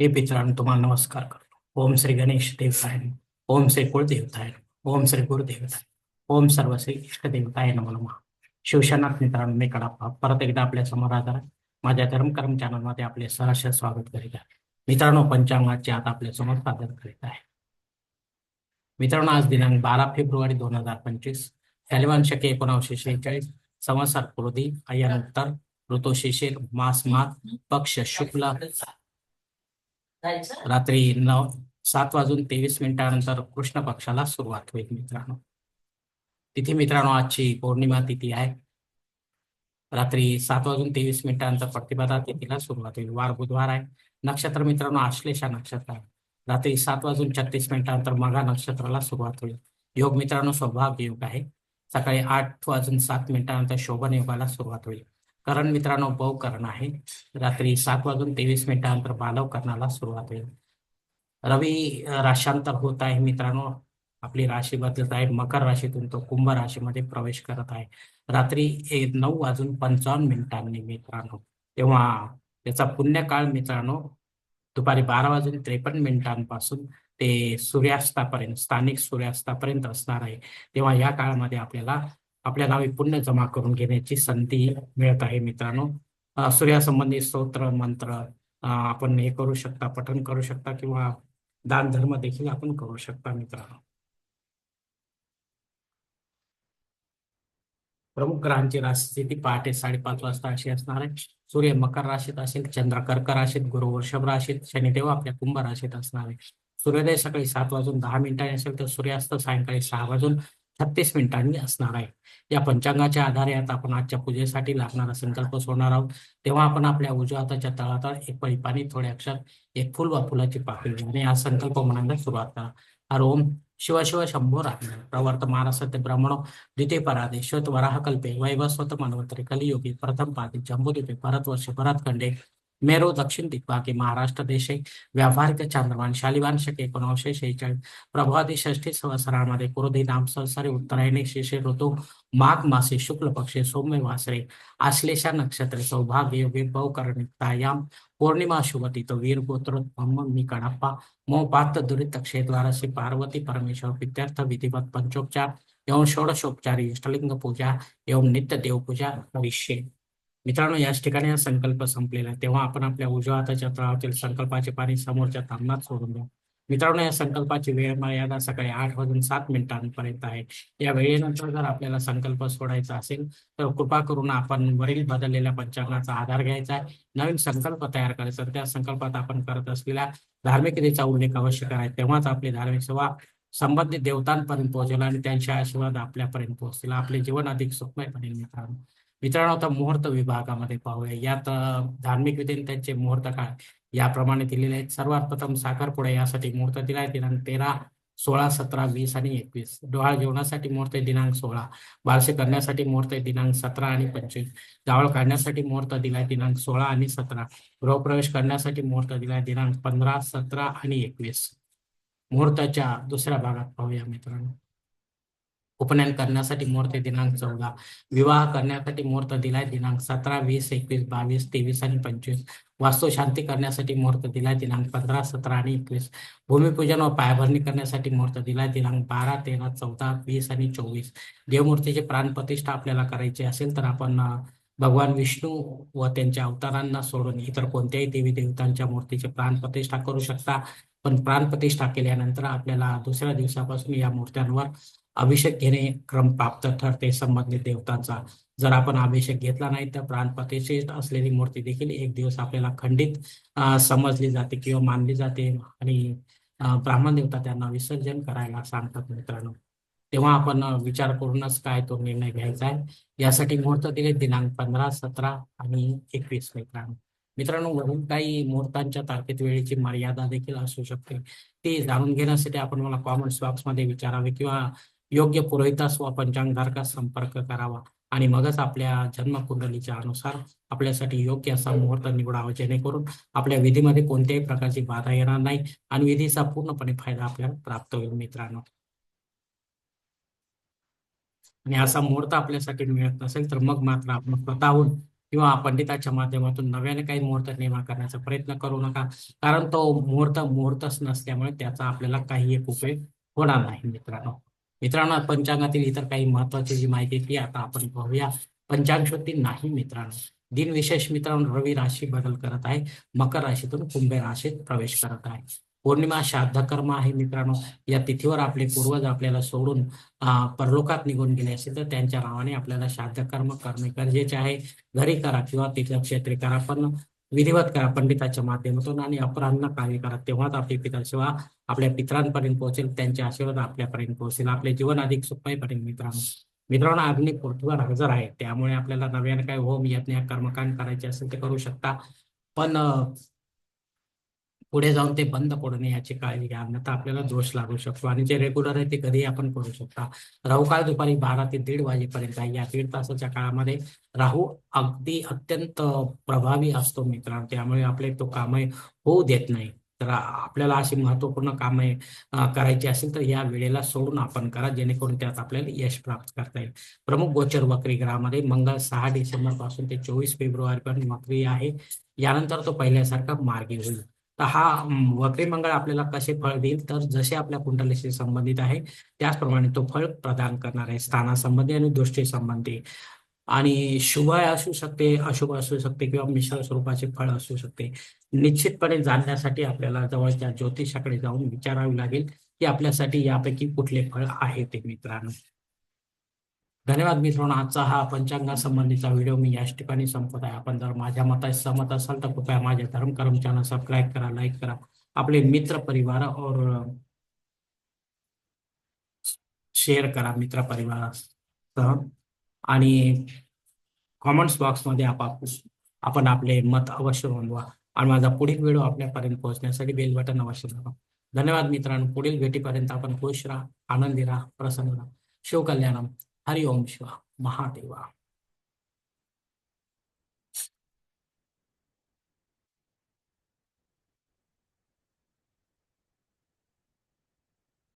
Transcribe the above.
हे मित्रांनो तुम्हाला नमस्कार करतो. ओम श्री गणेश देवताय ओम श्री कुळदेवताय ओम श्री गुरुदेवताय ओम सर्व श्री इष्टदेवताय नमः. शिवसेनाथ मित्रांनो मी कडापा परत एकदा आपल्यासमोर आधार माझ्या धर्मकर्म चॅनलमध्ये आपले सहर्ष स्वागत करीत आहे. मित्रांनो पंचांगाचे आता आपल्यासमोर सादर करीत आहे. मित्रांनो आज दिनांक बारा फेब्रुवारी दोन हजार पंचवीस. शालिवान शके एकोणावीसशे शेहेचाळीस. संवत्सर क्रोधी अय्यान उत्तर मास मास पक्ष शुक्ल. रात्री नऊ सात वाजून तेवीस मिनिटानंतर कृष्ण पक्षाला सुरुवात होईल मित्रांनो. तिथे मित्रांनो आजची पौर्णिमा तिथी आहे. रात्री सात वाजून तेवीस मिनिटानंतर प्रतिपदा तिथीला सुरुवात होईल. वार बुधवार आहे. नक्षत्र मित्रांनो आश्लेषा नक्षत्र. आहे रात्री सात वाजून छत्तीस मिनिटानंतर मघा नक्षत्राला सुरुवात होईल. योग मित्रांनो सौभाग्य योग आहे. सकाळी आठ वाजून सात मिनिटानंतर शोभन योगाला सुरुवात होईल. करण मित्रांनो बहुकरण आहे. रात्री सात वाजून तेवीस मिनिटानंतर बालव सुरुवात होईल. रवी राशांतर होत आहे मित्रांनो. आपली राशी बदलत आहे. मकर राशीतून तो कुंभ राशीमध्ये प्रवेश करत आहे. रात्री एक नऊ वाजून पंचावन्न मिनिटांनी मित्रांनो. तेव्हा त्याचा पुण्यकाळ मित्रांनो दुपारी बारा वाजून त्रेपन्न मिनिटांपासून ते सूर्यास्तापर्यंत स्थानिक सूर्यास्तापर्यंत असणार आहे. तेव्हा या काळामध्ये आपल्याला आपल्या नावे पुण्य जमा करून घेण्याची संधी मिळत आहे मित्रांनो. सूर्यासंबंधी स्तोत्र मंत्र आपण हे करू शकता पठण करू शकता किंवा दान धर्म देखील आपण करू शकता मित्रांनो. प्रमुख ग्रहांची राशीस्थिती पहाटे साडेपाच वाजता अशी असणार आहे. सूर्य मकर राशीत असेल चंद्र कर्क राशीत गुरु वृषभ राशीत शनिदेव आपल्या कुंभ राशीत असणार आहे. सूर्योदय सकाळी सात वाजून दहा मिनिटांनी असेल तर सूर्यास्त सायंकाळी सहा वाजून छत्तीस मिनिटांनी असणार आहे. या पंचांगाच्या आधारे आता आपण आजच्या पूजेसाठी लागणारा संकल्प सोडणार आहोत. तेव्हा आपण आपल्या उजव्या हाताच्या तळातळ एक पळी पाणी थोडे अक्षर एक फुल वा फुलाची पाकळी आणि हा संकल्प म्हणायला सुरुवात करा. हर ओम शिव शिव शंभो राहणार प्रवर्त महाराष्ट्र ब्राह्मणो द्वितीय पराधे श्वत वराह कल्पे वैवस्वत मनवंतरे कलियुगी प्रथम पादे भरत वर्ष भरतखंडे मेरो दक्षिण दिग्भागे महाराष्ट्र देशे व्यावहारिक चांद्रमान शालिवान शके एकोणीसशे शेहेचाळीस प्रभादी षष्ठी संवत्सरामध्ये कुरोधी नाम संसारी उत्तरायणे शेषे ऋतू माघ मासे शुक्ल पक्षे सौम्य वासरे आश्लेषा नक्षत्रे सौभाग्य योगे बहुकरणितायाम पौर्णिमा शुभती तो वीर गोत्र मी मो मोपात दुरित क्षेत्रवारसी पार्वती परमेश्वर विद्यार्थ विधिवत पंचोपचार एवं षोडशोपचारी इष्टलिंग पूजा एवं नित्य देवपूजा भविष्य मित्रांनो याच ठिकाणी हा संकल्प संपलेला आहे. तेव्हा आपण आपल्या उजव्या हाताच्या तळावरील संकल्पाचे पाणी समोरच्या तामणात सोडून द्या. मित्रांनो या संकल्पाची वेळ मर्यादा सकाळी आठ वाजून सात मिनिटांपर्यंत आहे. या वेळेनंतर जर आपल्याला संकल्प सोडायचा असेल तर कृपा करून आपण वरील बदललेल्या पंचांगाचा आधार घ्यायचा आहे. नवीन संकल्प तयार करायचा त्या संकल्पात आपण करत असलेल्या धार्मिक उल्लेख अवश्य आहे तेव्हाच आपली धार्मिक सेवा संबंधित देवतांपर्यंत पोहोचेल आणि त्यांचे आशीर्वाद आपल्यापर्यंत पोहोचतील. आपले जीवन अधिक सुखमय बनेल मित्रांनो. मित्रांनो आता मुहूर्त विभागामध्ये पाहूया. यात धार्मिक विधी त्यांचे मुहूर्त काळ याप्रमाणे दिलेले आहेत. सर्वात प्रथम साखरपुडा यासाठी मुहूर्त दिला आहे दिनांक तेरा सोळा सतरा वीस आणि एकवीस. डोहाळ जेवणासाठी मुहूर्त दिनांक सोळा. बारसे करण्यासाठी मुहूर्त दिनांक सतरा आणि पंचवीस. जावळ काढण्यासाठी मुहूर्त दिलाय दिनांक सोळा आणि सतरा. गृहप्रवेश करण्यासाठी मुहूर्त दिलाय दिनांक पंधरा सतरा आणि एकवीस. मुहूर्ताच्या दुसऱ्या भागात पाहूया मित्रांनो. उपनयन करण्यासाठी मुहूर्त दिनांक चौदा. विवाह करण्यासाठी मुहूर्त दिलाय दिनांक सतरा वीस एकवीस बावीस तेवीस आणि पंचवीस. वास्तू शांती करण्यासाठी मुहूर्त दिलाय दिनांक पंधरा सतरा आणि एकवीस. भूमिपूजन व पायाभरणी करण्यासाठी मुहूर्त दिलाय दिनांक बारा तेरा चौदा वीस आणि चोवीस. देवमूर्तीची प्राणप्रतिष्ठा आपल्याला करायची असेल तर आपण भगवान विष्णू व त्यांच्या अवतारांना सोडून इतर कोणत्याही देवी देवतांच्या मूर्तीची प्राणप्रतिष्ठा करू शकता. पण प्राणप्रतिष्ठा केल्यानंतर आपल्याला दुसऱ्या दिवसापासून या मूर्त्यांवर अभिषेक घेणे क्रम प्राप्त ठरते. संबंधित देवतांचा जर आपण अभिषेक घेतला नाही तर प्राणप्रतिष्ठित असलेली मूर्ती देखील एक दिवस आपल्याला खंडित समजली जाते किंवा मानली जाते आणि ब्राह्मण देवता त्यांना विसर्जन करायला सांगतात मित्रांनो. तेव्हा आपण विचार करूनच काय तो निर्णय घ्यायचा आहे. यासाठी मुहूर्त दिले दिनांक पंधरा सतरा आणि एकवीस मित्रांनो. मित्रांनो वरून काही मुहूर्तांच्या तारखेत वेळेची मर्यादा देखील असू शकते. ती जाणून घेण्यासाठी आपण मला कॉमेंट्स बॉक्समध्ये विचारावे किंवा योग्य पुरोहितास व पंचांगधारकास संपर्क करावा आणि मगच आपल्या जन्मकुंडलीच्या अनुसार आपल्यासाठी योग्य असा मुहूर्त निवडावा जेणेकरून आपल्या विधीमध्ये कोणत्याही प्रकारची बाधा येणार नाही आणि विधीचा पूर्णपणे फायदा आपल्याला प्राप्त होईल मित्रांनो. आणि असा मुहूर्त आपल्यासाठी मिळत नसेल तर मग मात्र आपण स्वतःहून किंवा पंडिताच्या माध्यमातून नव्याने काही मुहूर्त निर्माण करण्याचा प्रयत्न करू नका कारण तो मुहूर्त मुहूर्तच नसल्यामुळे त्याचा आपल्याला काही एक उपयोग होणार नाही मित्रांनो. मित्रांनो पंचांगातील इतर काही महत्वाची जी माहिती ती आता आपण पाहूया. पंचांग शुद्धी नाही मित्रांनो. दिनविशेष मित्रांनो रवी राशी बदल करत आहे. मकर राशीतून कुंभ राशीत प्रवेश करत आहे. पौर्णिमा श्राद्ध कर्म आहे मित्रांनो. या तिथीवर आपले पूर्वज आपल्याला सोडून परलोकात निघून गेले असेल तर त्यांच्या नावाने आपल्याला श्राद्ध कर्म करणे गरजेचे आहे. घरी करा किंवा तीर्थक्षेत्री करा. पण विधिवत करा पंडिताच्या माध्यमातून आणि अपरांना कार्य करा तेव्हाच आपली पितर सेवा आपल्या पितरांपर्यंत पोहोचेल त्यांचे आशीर्वाद आपल्यापर्यंत पोहोचेल. आपले जीवन अधिक सुखमय पडेल मित्रांनो. मित्रांनो अग्नी पृथ्वीवर हजर आहे. त्यामुळे आपल्याला नव्याने काय होम यज्ञ कर्मकांड करायचे असेल ते करू शकता. पण पुढे जाऊन ते बंद पडू नये याची काळजी घ्या. अन्यथा आपल्याला दोष लागू शकतो आणि जे रेग्युलर आहे ते कधीही आपण करू शकता. राहू काळ दुपारी बारा ते दीड वाजेपर्यंत आहे. या दीड तासाच्या काळामध्ये राहू अगदी अत्यंत प्रभावी असतो मित्रांनो. त्यामुळे आपले तो कामही होऊ देत नाही. तर आपल्याला अशी महत्त्वपूर्ण कामे करायची असेल तर या वेळेला सोडून आपण करा. जेणेकरून त्यात आपल्याला यश प्राप्त करता येईल. प्रमुख गोचर वक्री ग्रहामध्ये मंगळ सहा डिसेंबरपासून ते चोवीस फेब्रुवारी पर्यंत वक्री आहे. यानंतर तो पहिल्यासारखा मार्गी होईल. तर हा अं, मंगळ आपल्याला कसे फळ देईल तर जसे आपल्या कुंडलीशी संबंधित आहे त्याचप्रमाणे तो फळ प्रदान करणार आहे स्थानासंबंधी आणि दृष्टी संबंधी आणि शुभ असू शकते अशुभ असू शकते किंवा मिश्र स्वरूपाचे फळ असू शकते. निश्चितपणे जाणण्यासाठी आपल्याला जवळच्या ज्योतिषाकडे जाऊन विचारावे लागेल की आपल्यासाठी यापैकी कुठले फळ आहे ते मित्रांनो. धन्यवाद मित्रांनो. आजचा हा पंचांगा संबंधीचा व्हिडिओ मी याच ठिकाणी संपत आहे. आपण जर माझ्या मताशी सहमत असाल तर कृपया माझ्या धर्म कर्म चॅनल सबस्क्राईब करा लाईक करा. आपले मित्र परिवार और शेअर करा मित्र परिवारासह आणि कॉमेंट्स बॉक्समध्ये आपाप आपण आपले मत अवश्य नोंदवा. आणि माझा पुढील व्हिडिओ आपल्यापर्यंत पोहोचण्यासाठी बेल बटन अवश्य दाबा. धन्यवाद मित्रांनो. पुढील भेटीपर्यंत आपण खुश राहा आनंदी राहा प्रसन्न राहा. शिवकल्याणम हरि ओम शिवा महादेवा